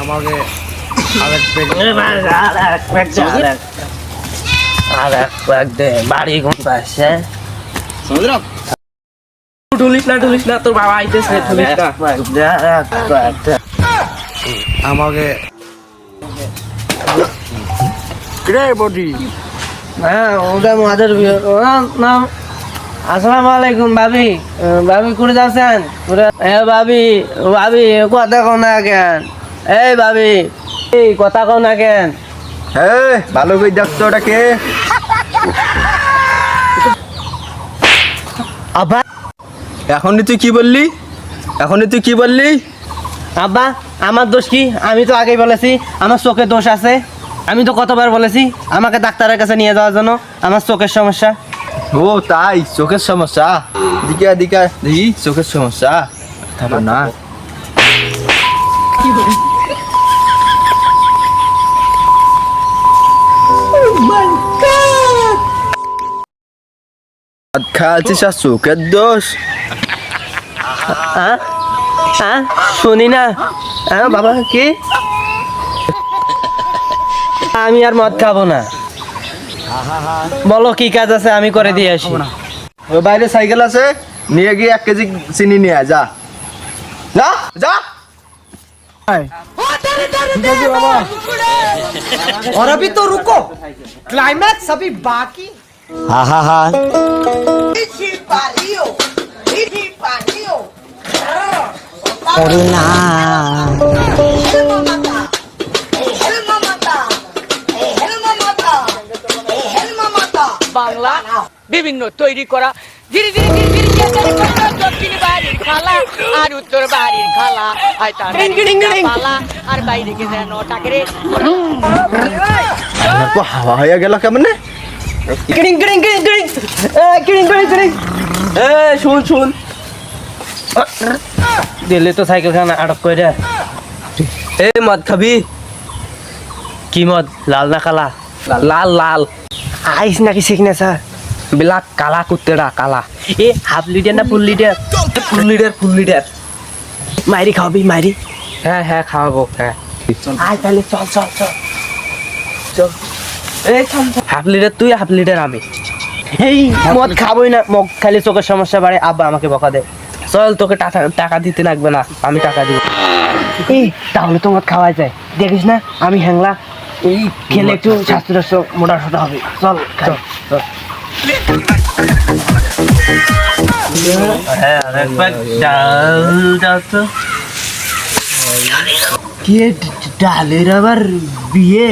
আমাকে আরেক দে। বাড়ি কোন পাশে ঢুলিস না ঢুলিস না তোর বাবা আইতেছে ঢুলিস না। প্যাক দে এক প্যাক দে। আমাকে রে বডি? হ্যাঁ ওটা মাদের বিয়ে ওনার নাম আসসালামু আলাইকুম ভাবি। ভাবি করে যাচ্ছেন এ ভাবি ভাবি কথা কও না কেন? এই ভাবি এই কথা কও না কেন? হ্যাঁ ভালো করে দেখতো ওটাকে আব্বা। এখনই তুই কি বললি? এখনই তুই কি বললি? আব্বা আমার দোষ কি? আমি তো আগেই বলেছি আমার চোখে দোষ আছে। আমি তো কতবার বলেছি আমাকে ডাক্তারের কাছে নিয়ে যাওয়ার জন্য আমার চোখের সমস্যা। ও তাই চোখের সমস্যা? দিকে দিকা দেখি চোখের সমস্যা? থাকো না। খাচ্ছিস আর চোখের দোষ হ্যাঁ হ্যাঁ শুনি না হ্যাঁ বাবা কি আমি আর মদ খাবো না বলো কি কাজ আছে আমি করে দিয়ে আসি ও বাইরে সাইকেল আছে নিয়ে গিয়ে এক কেজি চিনি নিয়ে আয়, যা যা যা और अभी तो रुको क्लाइमैक्स अभी बाकी বাংলা বিভিন্ন তৈরি করা। ধীরে ধীরে ধীরে ধীরে দক্ষিণ বাড়ির খালা আর উত্তর বাড়ির খালা। আর তার পালা আর বাইরে গেছে তো হাওয়া হয়ে গেল কেমনে? কিড়িং কিড়িং কিড়িং কিড়িং এ, কিড়িং কিড়িং কিড়িং এ শুন শুন। দিল্লি তো সাইকেল খান আটক করে দে। এ মদ খাবি? কি মদ? লাল না কালা? লাল লাল। আইস নাকি সিগনেচার বিলাক কালা কুত্তেরা কালা। এ হাফ লিটার না full litre full litre full litre মাইরি খাওয়াবি মাইরি? হ্যাঁ হ্যাঁ খাওয়াবো হ্যাঁ। আয় তাহলে চল চল চল চল। চল। হাফ লিটার তুই হাফ লিটার আমি। এই মদ খাবোই না। মদ খালি চোখের সমস্যা বাড়ে। আব্বা আমাকে বকা দে। চল তোকে টাকা টাকা দিতে লাগবে না। আমি টাকা দিব। এই তাহলে তো মদ খাওয়া যায়। দেখিস না আমি হ্যাংলা। এই খেলে একটু স্বাস্থ্য টাস্থ্য মোটা সোটা হবে। চল চল চল। হ্যাঁ কে ডালের আবার বিয়ে?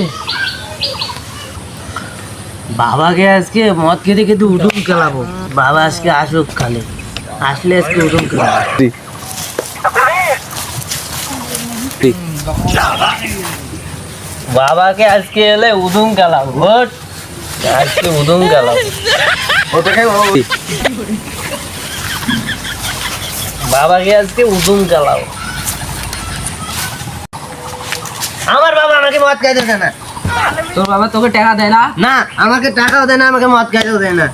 বাবাকে আজকে মদ খেতে খেতে উঠুন খেলাবো। বাবা আজকে আসুক খালে আসলে আজকে উঠুন খেলাবো। বাবাকে আজকে এলে উদুম খেলাবো ভোট। আজকে উদুম খেলাবো। বাবাকে আজকে উদুম খেলাবো। আমার বাবা আমাকে মদ খাইতে দেয় না। তোর বাবা তোকে টাকা দেয় না? না, আমাকে টাকাও দেয় না, আমাকে মদ খাইতেও দেয় না।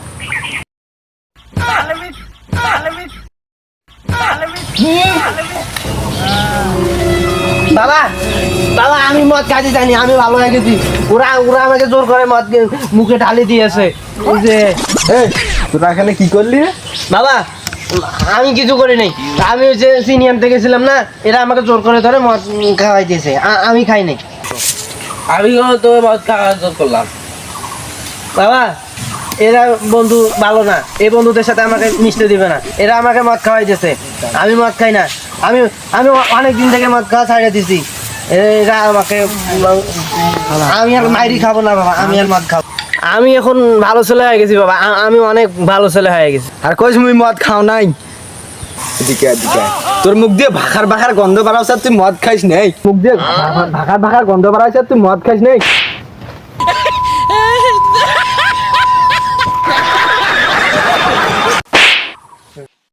বাবা বাবা, আমি মদ খাইতে জানি আমি ভালো হয়ে গেছি। ওরা ওরা আমাকে জোর করে মদ মুখে ঢালি দিয়েছে। যে তোরা এখানে কি করলি বাবা, আমি কিছু করি নাই। আমি ওই যে সিনিয়র থেকে ছিলাম না, এরা আমাকে জোর করে ধরে মদ খাওয়াই দিয়েছে। আমি খাই নাই। আমি তো মদ খাওয়া করলাম। বাবা এরা বন্ধু ভালো না। এই বন্ধুদের সাথে আমাকে মিশতে দিবে না। এরা আমাকে মদ খাওয়াই দিয়েছে আমি মদ খাই না। আমি আমি অনেক দিন থেকে মদ খাওয়া ছাড়িয়ে দিছি। এরা আমাকে আমি আর মাইরি খাব না বাবা আমি আর মদ খাব। আমি এখন ভালো ছেলে হয়ে গেছি বাবা। আমি অনেক ভালো ছেলে হয়ে গেছি। আর কইস মুই মদ খাও নাই। এদিকে এদিকে। তোর মুখ দিয়ে ভাখার ভাখার গন্ধ বাড়াও তুই মদ খাইস নেই মুখ দিয়ে ভাখার ভাখার গন্ধ বাড়াইছ তুই মদ খাইস নেই